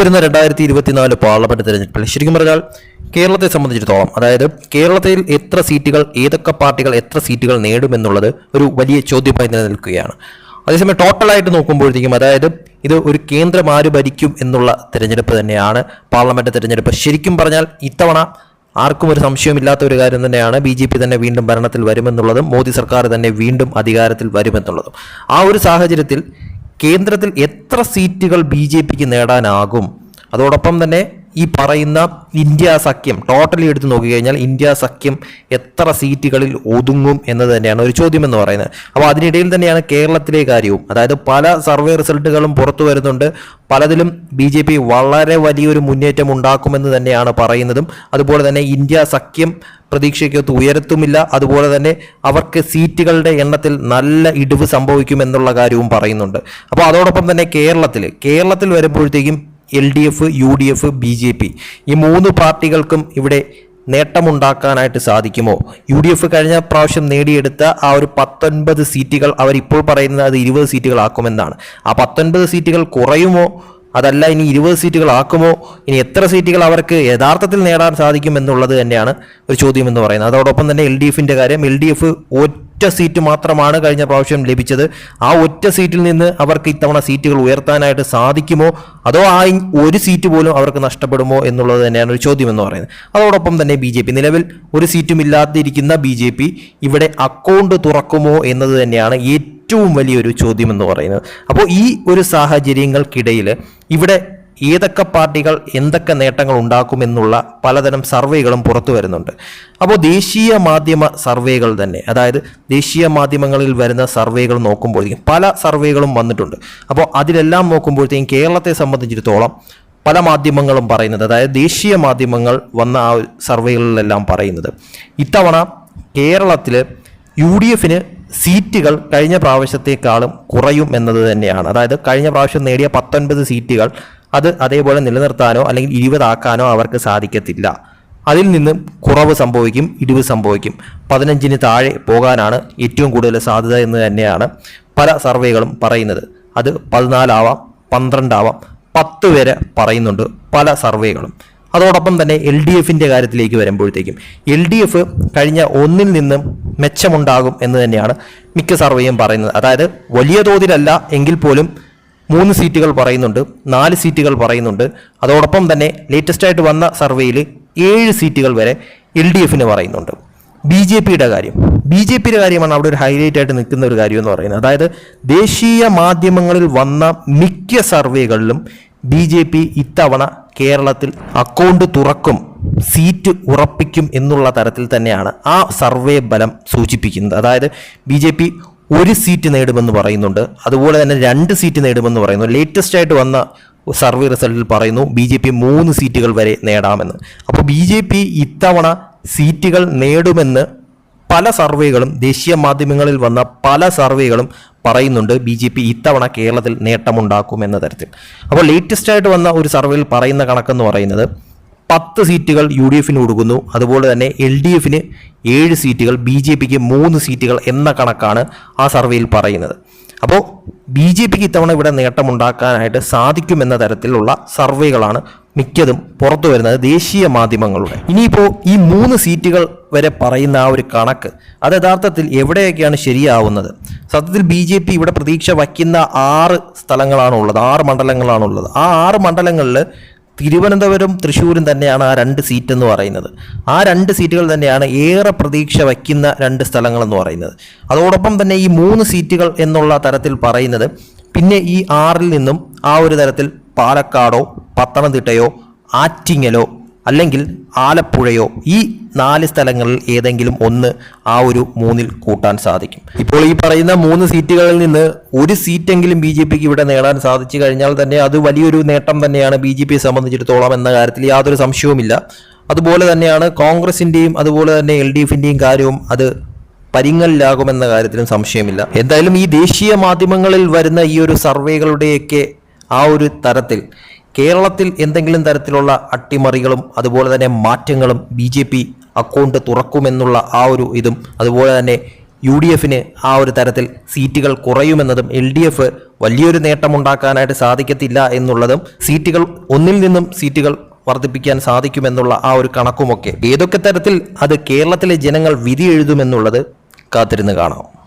വരുന്ന രണ്ടായിരത്തി ഇരുപത്തിനാല് പാർലമെന്റ് തെരഞ്ഞെടുപ്പിൽ ശരിക്കും പറഞ്ഞാൽ കേരളത്തെ സംബന്ധിച്ചിടത്തോളം അതായത് കേരളത്തിൽ എത്ര സീറ്റുകൾ ഏതൊക്കെ പാർട്ടികൾ എത്ര സീറ്റുകൾ നേടുമെന്നുള്ളത് ഒരു വലിയ ചോദ്യമായി നിലനിൽക്കുകയാണ്. അതേസമയം ടോട്ടലായിട്ട് നോക്കുമ്പോഴത്തേക്കും അതായത് ഇത് ഒരു കേന്ദ്രം ആര് ഭരിക്കും എന്നുള്ള തിരഞ്ഞെടുപ്പ് തന്നെയാണ് പാർലമെന്റ് തിരഞ്ഞെടുപ്പ്. ശരിക്കും പറഞ്ഞാൽ ഇത്തവണ ആർക്കും ഒരു സംശയമില്ലാത്ത ഒരു കാര്യം തന്നെയാണ് ബി ജെ പി തന്നെ വീണ്ടും ഭരണത്തിൽ വരുമെന്നുള്ളതും മോദി സർക്കാർ തന്നെ വീണ്ടും അധികാരത്തിൽ വരുമെന്നുള്ളതും. ആ ഒരു സാഹചര്യത്തിൽ കേന്ദ്രത്തിൽ എത്ര സീറ്റുകൾ ബി ജെ പിക്ക് നേടാനാകും? അതോടൊപ്പം തന്നെ ഈ പറയുന്ന ഇന്ത്യ സഖ്യം ടോട്ടലി എടുത്ത് നോക്കിക്കഴിഞ്ഞാൽ ഇന്ത്യ സഖ്യം എത്ര സീറ്റുകളിൽ ഒതുങ്ങും എന്നത് തന്നെയാണ് ഒരു ചോദ്യം എന്ന് പറയുന്നത്. അപ്പോൾ അതിനിടയിൽ തന്നെയാണ് കേരളത്തിലെ കാര്യവും. അതായത് പല സർവേ റിസൾട്ടുകളും പുറത്തു വരുന്നുണ്ട്. പലതിലും ബി ജെ പി വളരെ വലിയൊരു മുന്നേറ്റം ഉണ്ടാക്കുമെന്ന് തന്നെയാണ് പറയുന്നതും. അതുപോലെ തന്നെ ഇന്ത്യ സഖ്യം പ്രതീക്ഷയ്ക്കൊത്ത് ഉയരത്തുമില്ല. അതുപോലെ തന്നെ അവർക്ക് സീറ്റുകളുടെ എണ്ണത്തിൽ നല്ല ഇടിവ് സംഭവിക്കുമെന്നുള്ള കാര്യവും പറയുന്നുണ്ട്. അപ്പോൾ അതോടൊപ്പം തന്നെ കേരളത്തിൽ കേരളത്തിൽ വരുമ്പോഴത്തേക്കും L D F U D F B J P ഈ മൂന്ന് പാർട്ടികൾക്കും ഇവിടെ നേട്ടമുണ്ടാക്കാനായിട്ട് സാധിക്കുമോ? യു ഡി എഫ് കഴിഞ്ഞ പ്രാവശ്യം നേടിയെടുത്ത ആ ഒരു പത്തൊൻപത് സീറ്റുകൾ അവരിപ്പോൾ പറയുന്നത് അത് ഇരുപത് സീറ്റുകളാക്കുമെന്നാണ്. ആ പത്തൊൻപത് സീറ്റുകൾ കുറയുമോ? അതല്ല ഇനി ഇരുപത് സീറ്റുകളാക്കുമോ? ഇനി എത്ര സീറ്റുകൾ അവർക്ക് യഥാർത്ഥത്തിൽ നേടാൻ സാധിക്കും എന്നുള്ളത് തന്നെയാണ് ഒരു ചോദ്യം എന്ന് പറയുന്നത്. അതോടൊപ്പം തന്നെ എൽ ഡി എഫിന്റെ കാര്യം എൽ ഡി എഫ് ഒറ്റ സീറ്റ് മാത്രമാണ് കഴിഞ്ഞ പ്രാവശ്യം ലഭിച്ചത്. ആ ഒറ്റ സീറ്റിൽ നിന്ന് അവർക്ക് ഇത്തവണ സീറ്റുകൾ ഉയർത്താനായിട്ട് സാധിക്കുമോ? അതോ ആ ഒരു സീറ്റ് പോലും അവർക്ക് നഷ്ടപ്പെടുമോ എന്നുള്ളത് തന്നെയാണ് ഒരു ചോദ്യം എന്ന് പറയുന്നത്. അതോടൊപ്പം തന്നെ ബി ജെ പി നിലവിൽ ഒരു സീറ്റും ഇല്ലാതിരിക്കുന്ന ബി ജെ പി ഇവിടെ അക്കൗണ്ട് തുറക്കുമോ എന്നത് തന്നെയാണ് ഏറ്റവും വലിയൊരു ചോദ്യം എന്ന് പറയുന്നത്. അപ്പോൾ ഈ ഒരു സാഹചര്യങ്ങൾക്കിടയിൽ ഇവിടെ ഏതൊക്കെ പാർട്ടികൾ എന്തൊക്കെ നേട്ടങ്ങൾ ഉണ്ടാക്കുമെന്നുള്ള പലതരം സർവേകളും പുറത്തു വരുന്നുണ്ട്. അപ്പോൾ ദേശീയ മാധ്യമ സർവേകൾ തന്നെ അതായത് ദേശീയ മാധ്യമങ്ങളിൽ വരുന്ന സർവേകൾ നോക്കുമ്പോഴേക്കും പല സർവേകളും വന്നിട്ടുണ്ട്. അപ്പോൾ അതിലെല്ലാം നോക്കുമ്പോഴത്തേക്കും കേരളത്തെ സംബന്ധിച്ചിടത്തോളം പല മാധ്യമങ്ങളും പറയുന്നത് അതായത് ദേശീയ മാധ്യമങ്ങൾ വന്ന ആ സർവേകളിലെല്ലാം പറയുന്നത്. ഇത്തവണ കേരളത്തിൽ യു ഡി എഫിന് സീറ്റുകൾ കഴിഞ്ഞ പ്രാവശ്യത്തെക്കാളും കുറയും എന്നത് തന്നെയാണ്. അതായത് കഴിഞ്ഞ പ്രാവശ്യം നേടിയ പത്തൊൻപത് സീറ്റുകൾ അത് അതേപോലെ നിലനിർത്താനോ അല്ലെങ്കിൽ ഇരുപതാക്കാനോ അവർക്ക് സാധിക്കത്തില്ല. അതിൽ നിന്ന് കുറവ് സംഭവിക്കും ഇടിവ് സംഭവിക്കും. പതിനഞ്ചിന് താഴെ പോകാനാണ് ഏറ്റവും കൂടുതൽ സാധ്യത എന്ന് തന്നെയാണ് പല സർവേകളും പറയുന്നത്. അത് പതിനാലാവാം പന്ത്രണ്ടാവാം പത്ത് വരെ പറയുന്നുണ്ട് പല സർവേകളും. അതോടൊപ്പം തന്നെ എൽ ഡി എഫിന്റെ കാര്യത്തിലേക്ക് വരുമ്പോഴത്തേക്കും എൽ ഡി എഫ് കഴിഞ്ഞ ഒന്നിൽ നിന്നും മെച്ചമുണ്ടാകും എന്ന് തന്നെയാണ് മിക്ക സർവേയും പറയുന്നത്. അതായത് വലിയ തോതിലല്ല എങ്കിൽ പോലും മൂന്ന് സീറ്റുകൾ പറയുന്നുണ്ട് നാല് സീറ്റുകൾ പറയുന്നുണ്ട്. അതോടൊപ്പം തന്നെ ലേറ്റസ്റ്റ് ആയിട്ട് വന്ന സർവേയിൽ ഏഴ് സീറ്റുകൾ വരെ എൽ ഡി എഫിന് പറയുന്നുണ്ട്. ബി ജെ പിയുടെ കാര്യം. ബി ജെ പിയുടെ കാര്യമാണ് അവിടെ ഒരു ഹൈലൈറ്റ് ആയിട്ട് നിൽക്കുന്ന ഒരു കാര്യം എന്ന് പറയുന്നത്. അതായത് ദേശീയ മാധ്യമങ്ങളിൽ വന്ന മിക്ക സർവേകളിലും ബി ജെ പി ഇത്തവണ കേരളത്തിൽ അക്കൗണ്ട് തുറക്കും സീറ്റ് ഉറപ്പിക്കും എന്നുള്ള തരത്തിൽ തന്നെയാണ് ആ സർവേ ബലം സൂചിപ്പിക്കുന്നത്. അതായത് ബി ജെ പി ഒരു സീറ്റ് നേടുമെന്ന് പറയുന്നുണ്ട്. അതുപോലെ തന്നെ രണ്ട് സീറ്റ് നേടുമെന്ന് പറയുന്നു. ലേറ്റസ്റ്റ് ആയിട്ട് വന്ന സർവേ റിസൾട്ടിൽ പറയുന്നു ബി ജെ പി മൂന്ന് സീറ്റുകൾ വരെ നേടാമെന്ന്. അപ്പോൾ ബി ജെ പി ഇത്തവണ സീറ്റുകൾ നേടുമെന്ന് പല സർവേകളും ദേശീയ മാധ്യമങ്ങളിൽ വന്ന പല സർവേകളും പറയുന്നുണ്ട് ബി ജെ പി ഇത്തവണ കേരളത്തിൽ നേട്ടമുണ്ടാക്കും എന്ന തരത്തിൽ. അപ്പോൾ ലേറ്റസ്റ്റ് ആയിട്ട് വന്ന ഒരു സർവേയിൽ പറയുന്ന കണക്കെന്ന് പറയുന്നത് പത്ത് സീറ്റുകൾ യു ഡി എഫിന് കൊടുക്കുന്നു അതുപോലെ തന്നെ എൽ ഡി എഫിന് ഏഴ് സീറ്റുകൾ ബി ജെ പിക്ക് മൂന്ന് സീറ്റുകൾ എന്ന കണക്കാണ് ആ സർവേയിൽ പറയുന്നത്. അപ്പോൾ ബി ജെ പിക്ക് ഇത്തവണ ഇവിടെ നേട്ടമുണ്ടാക്കാനായിട്ട് സാധിക്കുമെന്ന തരത്തിലുള്ള സർവേകളാണ് മിക്കതും പുറത്തു വരുന്നത് ദേശീയ മാധ്യമങ്ങളുടെ. ഇനിയിപ്പോൾ ഈ മൂന്ന് സീറ്റുകൾ വരെ പറയുന്ന ആ ഒരു കണക്ക് അത് യഥാർത്ഥത്തിൽ എവിടെയൊക്കെയാണ് ശരിയാവുന്നത്? സത്യത്തിൽ ബി ജെ പി ഇവിടെ പ്രതീക്ഷ വയ്ക്കുന്ന ആറ് സ്ഥലങ്ങളാണുള്ളത് ആറ് മണ്ഡലങ്ങളാണുള്ളത്. ആ ആറ് മണ്ഡലങ്ങളിൽ തിരുവനന്തപുരം തൃശ്ശൂരും തന്നെയാണ് ആ രണ്ട് സീറ്റ് എന്ന് പറയുന്നത്. ആ രണ്ട് സീറ്റുകൾ തന്നെയാണ് ഏറെ പ്രതീക്ഷ വയ്ക്കുന്ന രണ്ട് സ്ഥലങ്ങൾ എന്ന് പറയുന്നത്. അതോടൊപ്പം തന്നെ ഈ മൂന്ന് സീറ്റുകൾ എന്നുള്ള തരത്തിൽ പറയുന്നത് പിന്നെ ഈ ആറിൽ നിന്നും ആ ഒരു തരത്തിൽ പാലക്കാടോ പത്തനംതിട്ടയോ ആറ്റിങ്ങലോ അല്ലെങ്കിൽ ആലപ്പുഴയോ ഈ നാല് സ്ഥലങ്ങളിൽ ഏതെങ്കിലും ഒന്ന് ആ ഒരു മൂന്നിൽ കൂട്ടാൻ സാധിക്കും. ഇപ്പോൾ ഈ പറയുന്ന മൂന്ന് സീറ്റുകളിൽ നിന്ന് ഒരു സീറ്റെങ്കിലും ബി ജെ പിക്ക് ഇവിടെ നേടാൻ സാധിച്ചു കഴിഞ്ഞാൽ തന്നെ അത് വലിയൊരു നേട്ടം തന്നെയാണ് ബി ജെ പിയെ സംബന്ധിച്ചിടത്തോളം എന്ന കാര്യത്തിൽ യാതൊരു സംശയവുമില്ല. അതുപോലെ തന്നെയാണ് കോൺഗ്രസിന്റെയും അതുപോലെ തന്നെ എൽ ഡി എഫിന്റെയും കാര്യവും അത് പരിങ്ങലിലാകുമെന്ന കാര്യത്തിലും സംശയമില്ല. എന്തായാലും ഈ ദേശീയ മാധ്യമങ്ങളിൽ വരുന്ന ഈ ഒരു സർവേകളുടെയൊക്കെ ആ ഒരു തരത്തിൽ കേരളത്തിൽ എന്തെങ്കിലും തരത്തിലുള്ള അട്ടിമറികളും അതുപോലെ തന്നെ മാറ്റങ്ങളും ബി അക്കൗണ്ട് തുറക്കുമെന്നുള്ള ആ ഒരു ഇതും അതുപോലെ തന്നെ യു ഡി എഫിന് ആ ഒരു തരത്തിൽ സീറ്റുകൾ കുറയുമെന്നതും എൽ ഡി എഫ് വലിയൊരു നേട്ടമുണ്ടാക്കാനായിട്ട് സാധിക്കത്തില്ല എന്നുള്ളതും സീറ്റുകൾ ഒന്നിൽ നിന്നും സീറ്റുകൾ വർദ്ധിപ്പിക്കാൻ സാധിക്കുമെന്നുള്ള ആ ഒരു കണക്കുമൊക്കെ. ഏതൊക്കെ തരത്തിൽ അത് കേരളത്തിലെ ജനങ്ങൾ വിധി എഴുതുമെന്നുള്ളത് കാത്തിരുന്ന് കാണാം.